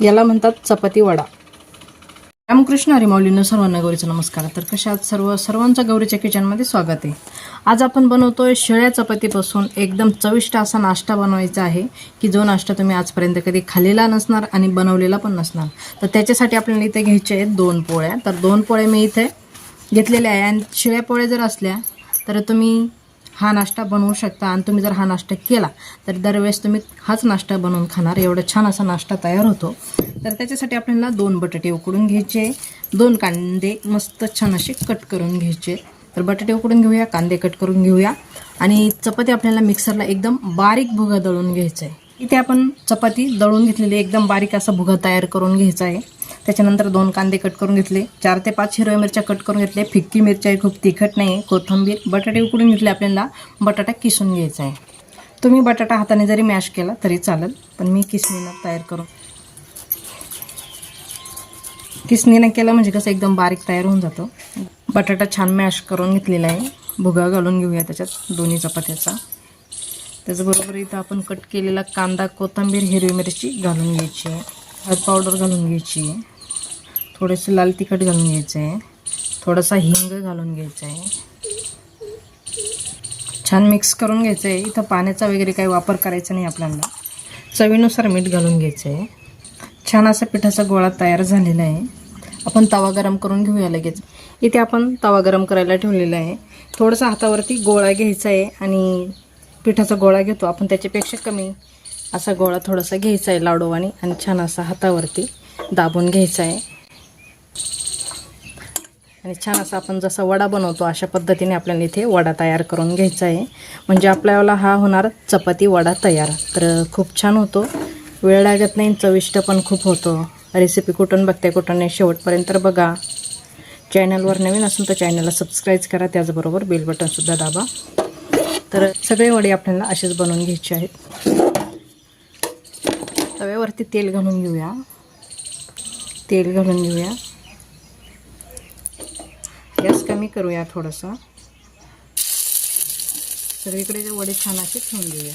याला म्हणतात चपाती वडा. रामकृष्ण हरिमाऊलीनं सर्वांना गौरीचा नमस्कार. तर कशात सर्व? सर्वांचं गौरीच्या किचनमध्ये स्वागत आहे. आज आपण बनवतोय शेळ्या चपातीपासून एकदम चविष्ट असा नाश्ता बनवायचा आहे की जो नाश्ता तुम्ही आजपर्यंत कधी खाल्लेला नसणार आणि बनवलेला पण नसणार. तर त्याच्यासाठी आपल्याला इथे घ्यायचे आहेत दोन पोळ्या. तर दोन पोळ्या मी इथे घेतलेल्या आहे. आणि शिळ्या पोळ्या जर असल्या तर तुम्ही हा नाश्ता बनवू शकता आणि तुम्ही जर हा नाश्ता केला तर दरवेळेस तुम्ही हाच नाश्ता बनवून खाणार. एवढा छान असा नाश्ता तयार होतो. तर त्याच्यासाठी आपल्याला दोन बटाटे उकडून घ्यायचे दोन कांदे मस्त छान असे कट करून घ्यायचे. तर बटाटे उकडून घेऊया कांदे कट करून घेऊया. आणि चपाती आपल्याला मिक्सरला एकदम बारीक भुगा दळून घ्यायचा आहे. इथे आपण चपाती दळून घेतलेली एकदम बारीक असा भुगा तयार करून घ्यायचा आहे. त्याच्यानंतर दोन कांदे कट करून घेतले. चार ते पाच हिरव्या मिरच्या कट करून घेतले फिक्की मिरच्या खूप तिखट नाही आहे कोथिंबीर बटाटे उकडून घेतले आपल्याला. बटाटा किसून घ्यायचा आहे. तुम्ही बटाटा हाताने जरी मॅश केला तरी चालेल पण मी किसणीनं तयार करून किसणीनं केलं म्हणजे कसं एकदम बारीक तयार होऊन जातो. बटाटा छान मॅश करून घेतलेला आहे. भुगा घालून घेऊया त्याच्यात दोन्ही चपात्याचा. त्याचबरोबर इथं आपण कट केलेला कांदा कोथिंबीर हिरवी मिरची घालून घ्यायची आहे. हळद पावडर घालून घ्यायची आहे. थोडंसं लाल तिखट घालून घ्यायचं आहे. थोडासा हिंग घालून घ्यायचा आहे. छान मिक्स करून घ्यायचं आहे. इथं पाण्याचा वगैरे काही वापर करायचा नाही आपल्याला. चवीनुसार मीठ घालून घ्यायचं आहे. छान असा पिठाचा गोळा तयार झालेला आहे. आपण तवा गरम करून घेऊया लगेच. इथे आपण तवा गरम करायला ठेवलेला आहे. थोडंसं हातावरती गोळा घ्यायचा आहे आणि पिठाचा गोळा घेतो. आपण त्याच्यापेक्षा कमी असा गोळा थोडासा घ्यायचा आहे लाडूवानी आणि छान असा हातावरती दाबून घ्यायचा आहे. आणि छान असा आपण जसा वडा बनवतो अशा पद्धतीने आपल्याला इथे वडा तयार करून घ्यायचा आहे. म्हणजे आपल्याला हा होणार चपाती वडा तयार. तर खूप छान होतो. वेळ लागत नाही चविष्ट पण खूप होतो. रेसिपी कुठून बघते कुठून नाही शेवटपर्यंत तर बघा. चॅनलवर नवीन असेल तर चॅनलला सबस्क्राईब करा. त्याचबरोबर बेल बटनसुद्धा दाबा. तर सगळे वडे आपल्याला असेच बनवून घ्यायचे आहेत. तव्यावरती तेल घालून घेऊया. तेल घालून घेऊया. कमी करूया थोडंसं. सगळीकडे जे वडे छान असे ठेवून देऊया.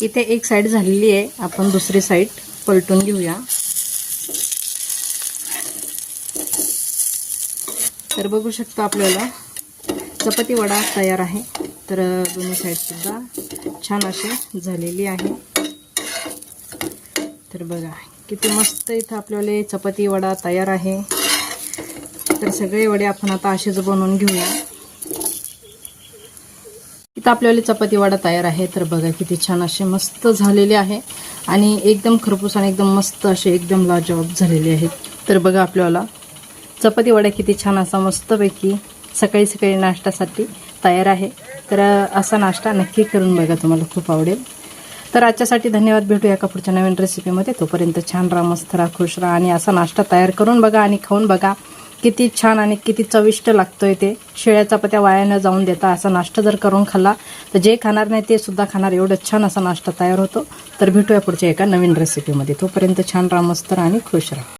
इथे एक साईड झालेली आहे. आपण दुसरी साईड पलटून घेऊया. तर बघू शकतो आपल्याला चपाती वडा तयार आहे. तर दोन्ही साईडसुद्धा छान अशी झालेली आहे. तर बघा किती मस्त इथं आपल्याला चपाती वडा तयार आहे. तर सगळे वडे आपण आता असेच बनवून घेऊया. इथं आपल्याला चपाती वडा तयार आहे. तर बघा किती छान असे मस्त झालेले आहे. आणि एकदम खरपूस आणि एकदम मस्त असे एकदम लाजवाब झालेले आहेत. तर बघा आपल्याला चपाती वडा किती छान असा मस्तपैकी सकाळी सकाळी नाश्त्यासाठी तयार आहे. तर असा नाश्ता नक्की करून बघा तुम्हाला खूप आवडेल. तर आजच्यासाठी धन्यवाद. भेटूया का पुढच्या नवीन रेसिपीमध्ये तोपर्यंत छान राहा मस्त राहा खुश राहा आणि असा नाश्ता तयार करून बघा आणि खाऊन बघा किती छान आणि किती चविष्ट लागतोय ते. शेळ्या चपात्या वायानं जाऊन देता असा नाश्ता जर करून खाल्ला तर जे खाणार नाही ते सुद्धा खाणार. एवढं छान असा नाश्ता तयार होतो. तर भेटूया पुढच्या एका नवीन रेसिपीमध्ये तोपर्यंत छान राहा मस्त राहा आणि खुश राहा.